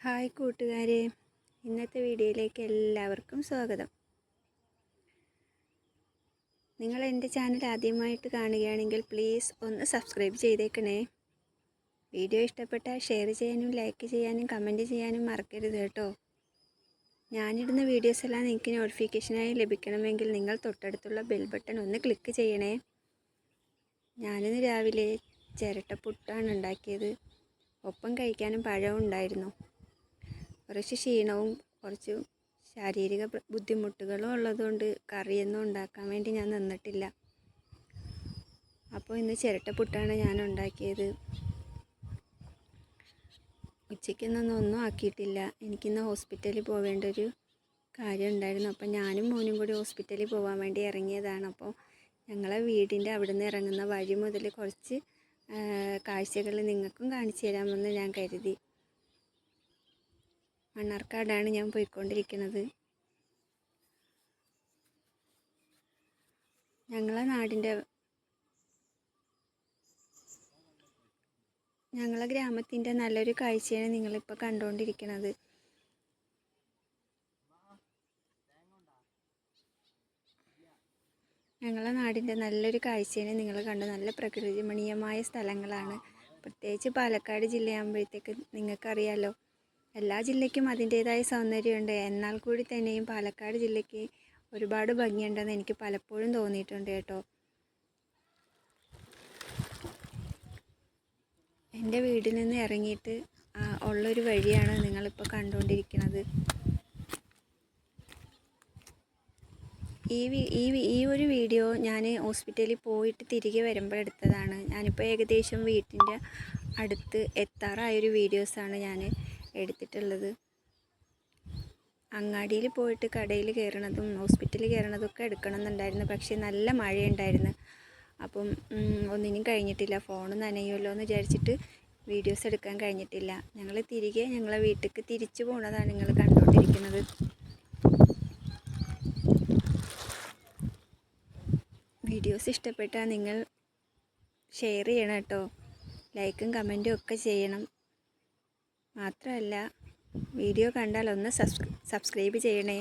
Hi കൂട്ടുകാരെ. ഇന്നത്തെ വീഡിയോയിലേക്ക് എല്ലാവർക്കും സ്വാഗതം. നിങ്ങൾ എന്റെ ചാനൽ ആദ്യമായിട്ട് കാണുകയാണെങ്കിൽ പ്ലീസ് ഒന്ന് സബ്സ്ക്രൈബ് ചെയ്തേക്കണേ. വീഡിയോ ഇഷ്ടപ്പെട്ടാൽ ഷെയർ ചെയ്യാനും ലൈക്ക് ചെയ്യാനും കമന്റ് ചെയ്യാനും മറക്കരുത് കേട്ടോ. ഞാനിടുന്ന വീഡിയോസ് എല്ലാം നിങ്ങൾക്ക് നോട്ടിഫിക്കേഷനായി ലഭിക്കണമെങ്കിൽ നിങ്ങൾ തൊട്ടടുത്തുള്ള ബെൽ ബട്ടൺ ഒന്ന് ക്ലിക്ക് ചെയ്യണേ. ഞാനിന്ന് രാവിലെ ചിരട്ടപ്പുട്ടാണ് ഉണ്ടാക്കിയത്. ഒപ്പം കഴിക്കാനും പഴവും ഉണ്ടായിരുന്നു. കുറച്ച് ക്ഷീണവും കുറച്ച് ശാരീരിക ബുദ്ധിമുട്ടുകളും ഉള്ളതുകൊണ്ട് കറിയൊന്നും ഉണ്ടാക്കാൻ വേണ്ടി ഞാൻ നിന്നിട്ടില്ല. അപ്പോൾ ഇന്ന് ചിരട്ട പുട്ടാണ് ഞാൻ ഉണ്ടാക്കിയത്. ഉച്ചയ്ക്കൊന്നും ഒന്നും ആക്കിയിട്ടില്ല. എനിക്കിന്ന് ഹോസ്പിറ്റലിൽ പോവേണ്ട ഒരു കാര്യം ഉണ്ടായിരുന്നു. അപ്പോൾ ഞാനും മോനും കൂടി ഹോസ്പിറ്റലിൽ പോകാൻ വേണ്ടി ഇറങ്ങിയതാണ്. അപ്പോൾ ഞങ്ങളെ വീടിന്റെ അവിടെ നിന്ന് ഇറങ്ങുന്ന വഴി മുതൽ കുറച്ച് കാഴ്ചകൾ നിങ്ങൾക്കും കാണിച്ചു തരാമെന്ന് ഞാൻ കരുതി. മണ്ണാർക്കാടാണ് ഞാൻ പോയിക്കൊണ്ടിരിക്കുന്നത്. ഞങ്ങളെ നാടിന്റെ ഞങ്ങളെ ഗ്രാമത്തിന്റെ നല്ലൊരു കാഴ്ചയാണ് നിങ്ങളിപ്പോൾ കണ്ടുകൊണ്ടിരിക്കുന്നത്. ഞങ്ങളെ നാടിന്റെ നല്ലൊരു കാഴ്ചയാണ് നിങ്ങൾ കണ്ടു നല്ല പ്രകൃതിമണീയമായ സ്ഥലങ്ങളാണ്. പ്രത്യേകിച്ച് പാലക്കാട് ജില്ലയാകുമ്പോഴത്തേക്ക് നിങ്ങൾക്കറിയാലോ. എല്ലാ ജില്ലയ്ക്കും അതിന്റേതായ സൗന്ദര്യമുണ്ട്. എന്നാൽ കൂടി തന്നെയും പാലക്കാട് ജില്ലയ്ക്ക് ഒരുപാട് ഭംഗിയുണ്ടെന്ന് എനിക്ക് പലപ്പോഴും തോന്നിയിട്ടുണ്ട് കേട്ടോ. എന്റെ വീട്ടിൽ നിന്ന് ഇറങ്ങിയിട്ട് ഉള്ളൊരു വഴിയാണ് നിങ്ങളിപ്പോൾ കണ്ടുകൊണ്ടിരിക്കുന്നത്. ഈ ഈ ഈ ഒരു വീഡിയോ ഞാൻ ഹോസ്പിറ്റലിൽ പോയിട്ട് തിരികെ വരുമ്പോൾ എടുത്തതാണ്. ഞാനിപ്പോൾ ഏകദേശം വീട്ടിന്റെ അടുത്ത് എത്താറായൊരു വീഡിയോസാണ് ഞാൻ എടുത്തിട്ടുള്ളത് അങ്ങാടിയിൽ പോയിട്ട് കടയിൽ കയറണതും ഹോസ്പിറ്റലിൽ കയറണതൊക്കെ എടുക്കണം എന്നുണ്ടായിരുന്നു പക്ഷേ നല്ല മഴയുണ്ടായിരുന്നു. അപ്പം ഒന്നിനും കഴിഞ്ഞിട്ടില്ല. ഫോൺ നനയുമല്ലോ എന്ന് വിചാരിച്ചിട്ട് വീഡിയോസ് എടുക്കാൻ കഴിഞ്ഞിട്ടില്ല. ഞങ്ങൾ തിരികെ ഞങ്ങളെ വീട്ടിലേക്ക് തിരിച്ചു പോണതാണ് നിങ്ങൾ കണ്ടുകൊണ്ടിരിക്കുന്നത് വീഡിയോസ് ഇഷ്ടപ്പെട്ടാൽ നിങ്ങൾ ഷെയർ ചെയ്യണം കേട്ടോ. ലൈക്കും കമന്റും ഒക്കെ ചെയ്യണം. മാത്രമല്ല വീഡിയോ കണ്ടാൽ ഒന്ന് സബ്സ്ക്രൈബ് ചെയ്യണേ.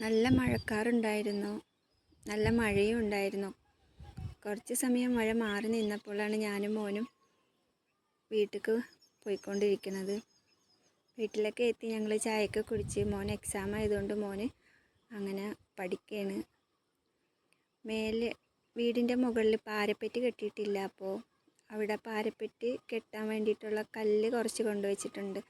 നല്ല മഴക്കാറുണ്ടായിരുന്നു. നല്ല മഴയും ഉണ്ടായിരുന്നു. കുറച്ച് സമയം മഴ മാറി നിന്നപ്പോഴാണ് ഞാനും മോനും വീട്ടിലേക്ക് പോയിക്കൊണ്ടിരിക്കുന്നത്. വീട്ടിലൊക്കെ എത്തി ഞങ്ങൾ ചായയൊക്കെ കുടിച്ച് മോൻ എക്സാം ആയതുകൊണ്ട് മോന് അങ്ങനെ പഠിക്കുകയാണ് മേലെ വീടിന്റെ മുകളിൽ പാരപ്പെട്ടി കെട്ടിയിട്ടില്ല. അപ്പോൾ അവിടെ പാരപ്പെട്ടി കെട്ടാൻ വേണ്ടിയിട്ടുള്ള കല്ല് കുറച്ച് കൊണ്ടുവച്ചിട്ടുണ്ട്.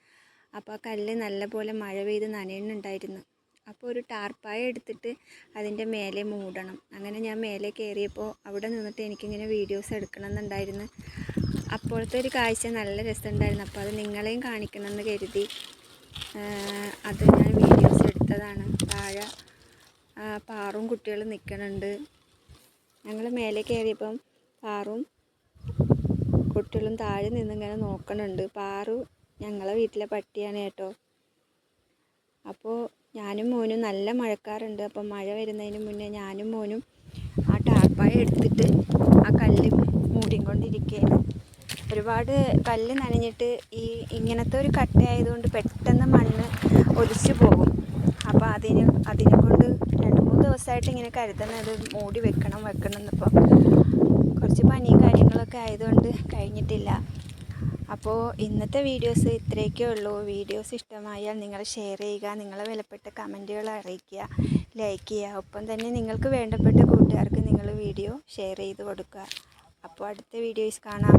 അപ്പോൾ ആ കല്ല് നല്ലപോലെ മഴ പെയ്ത് നനയുന്നുണ്ടായിരുന്നു. അപ്പോൾ ഒരു ടാർപ്പായ എടുത്തിട്ട് അതിന്റെ മേലെ മൂടണം. അങ്ങനെ ഞാൻ മേലെ കയറിയപ്പോൾ അവിടെ നിന്നിട്ട് എനിക്കിങ്ങനെ വീഡിയോസ് എടുക്കണം എന്നുണ്ടായിരുന്നു അപ്പോഴത്തെ ഒരു കാഴ്ച നല്ല രസമുണ്ടായിരുന്നു. അപ്പോൾ അത് നിങ്ങളെയും കാണിക്കണമെന്ന് കരുതി അത് ഞാൻ വീഡിയോസ് എടുത്തതാണ്. താഴെ പാറും കുട്ടികളും നിൽക്കുന്നുണ്ട്. ഞങ്ങൾ മേലെ കയറിയപ്പം പാറും കുട്ടികളും താഴെ നിന്നിങ്ങനെ നോക്കണുണ്ട്. പാറു ഞങ്ങളെ വീട്ടിലെ പട്ടിയാണ് കേട്ടോ. അപ്പോൾ ഞാനും മോനും നല്ല മഴക്കാറുണ്ട്. അപ്പം മഴ വരുന്നതിന് മുന്നേ ഞാനും മോനും ആ ടാർപ്പായ എടുത്തിട്ട് ആ കല്ല് മൂടിക്കൊണ്ടിരിക്കുകയാണ്. ഒരുപാട് കല്ല് നനഞ്ഞിട്ട് ഈ ഇങ്ങനത്തെ ഒരു കട്ടയായതുകൊണ്ട് പെട്ടെന്ന് മണ്ണ് ഒലിച്ചു പോകും. അപ്പോൾ അതിന് അതിനെ കൊണ്ട് ദിവസമായിട്ട് ഇങ്ങനെ കരുതുന്നത് മൂടി വെക്കണം വെക്കണം എന്നിപ്പോൾ കുറച്ച് പനിയും കാര്യങ്ങളൊക്കെ ആയതുകൊണ്ട് കഴിഞ്ഞിട്ടില്ല. അപ്പോൾ ഇന്നത്തെ വീഡിയോസ് ഇത്രയൊക്കെ ഉള്ളൂ. വീഡിയോസ് ഇഷ്ടമായാൽ നിങ്ങൾ ഷെയർ ചെയ്യുക നിങ്ങളെ വിലപ്പെട്ട കമന്റുകൾ അറിയിക്കുക ലൈക്ക് ചെയ്യുക. ഒപ്പം തന്നെ നിങ്ങൾക്ക് വേണ്ടപ്പെട്ട കൂട്ടുകാർക്ക് നിങ്ങൾ വീഡിയോ ഷെയർ ചെയ്ത് കൊടുക്കുക. അപ്പോൾ അടുത്ത വീഡിയോസ് കാണാം.